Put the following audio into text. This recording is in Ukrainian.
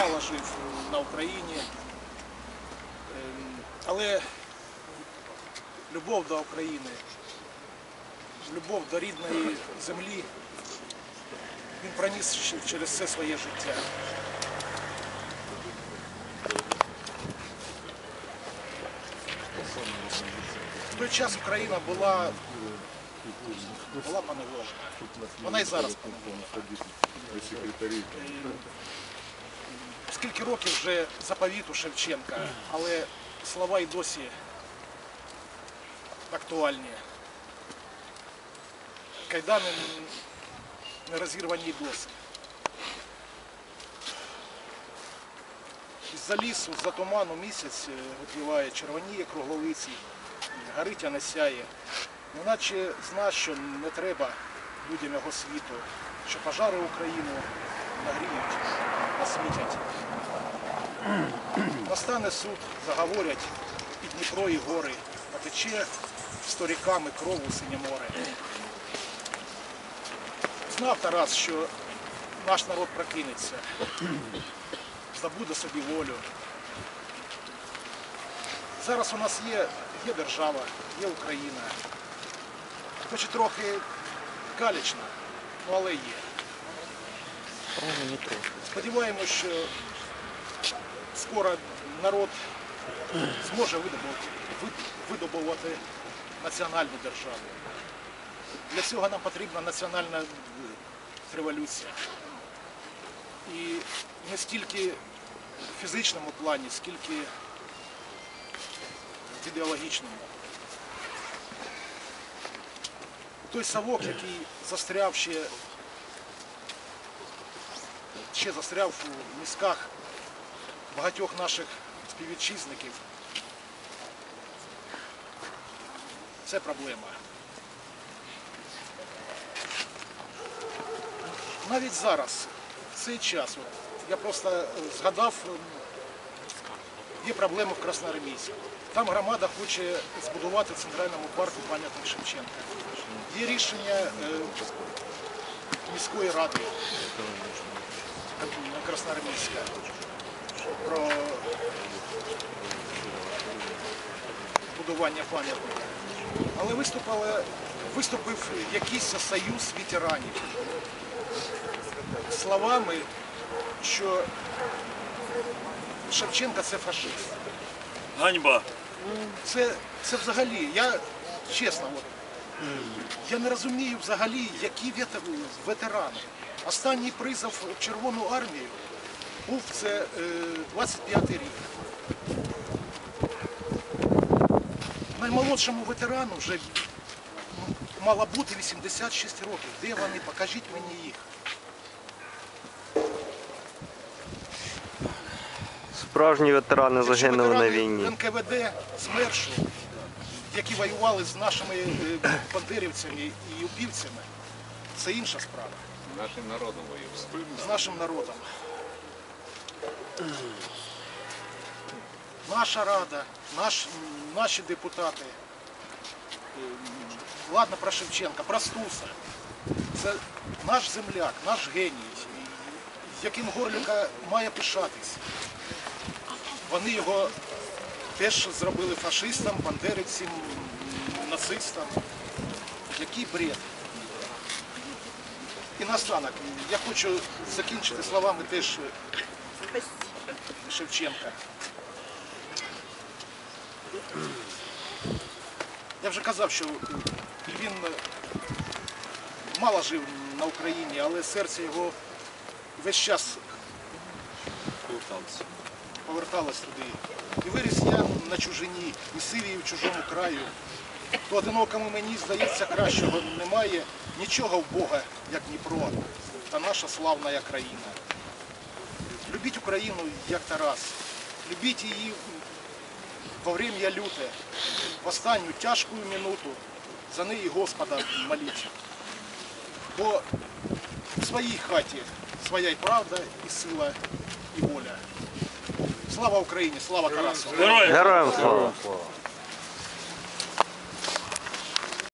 мало жив на Україні. Ем, Але любов до України, любов до рідної землі він проніс через все своє життя. В той час Україна була, була поневолена. Вона і зараз поневолена. Скільки років вже заповіту Шевченка, але слова й досі актуальні. Кайдани не розірвані досі. З-за лісу, з-за туману місяць е, випливає, червоніє круглолиці, горить, а не сяє. Неначе зна, що не треба людям його світу, що пожари Україну нагріють, освітять. Настане суд, заговорять і Дніпро, і гори, потече сторіками кров у синє море. Знав Тарас, що наш народ прокинеться, здобуде собі волю. Зараз у нас є, є держава, є Україна. Хоч і трохи калічна, ну але є. Сподіваємось, що скоро народ зможе видобувати, національну державу. Для цього нам потрібна національна е, революція. І не стільки в фізичному плані, скільки в ідеологічному. Той совок, який застряв ще, ще застряв у мізках багатьох наших співвітчизників, це проблема. Навіть зараз, в цей час, от, я просто е, згадав, ем, є проблема в Красноармійську. Там громада хоче збудувати в центральному парку пам'ятник Шевченка. Є рішення е, міської ради е, Красноармійська про будування пам'ятника. Але виступили, виступив якийсь союз ветеранів словами, що Шевченка це фашист. Ганьба. Це, це взагалі, я чесно, от, я не розумію взагалі, які ветерани. Останній призов в Червону армію був це е, 25-й рік. Наймолодшому ветерану вже мало бути 86 років. Де вони? Покажіть мені їх. Справжні ветерани загинули на війні. НКВД СМЕРШу, які воювали з нашими е, бандерівцями і упівцями, це інша справа. Нашим народом воював. З нашим народом. Наша рада, наш, наші депутати. е, Ладно про Шевченка, про Стуса. Це наш земляк, наш геній, яким Горлюка має пишатись. Вони його теж зробили фашистом, бандерівцем, нацистом. Який бред. І наостанок, я хочу закінчити словами теж Шевченка. Я вже казав, що він мало жив на Україні, але серце його весь час поверталось туди. І виріс я на чужині, і сивій в чужому краю. То одинокому мені здається кращого немає. Нічого в Бога, як Дніпро, та наша славна країна. Любіть Україну, як Тарас. Любіть її во время люте, в останню тяжку минуту. За неї Господа моліть. Бо в своїй хаті своя і правда, і сила, і воля. Слава Україні, слава Тарасу! Героям! Слава!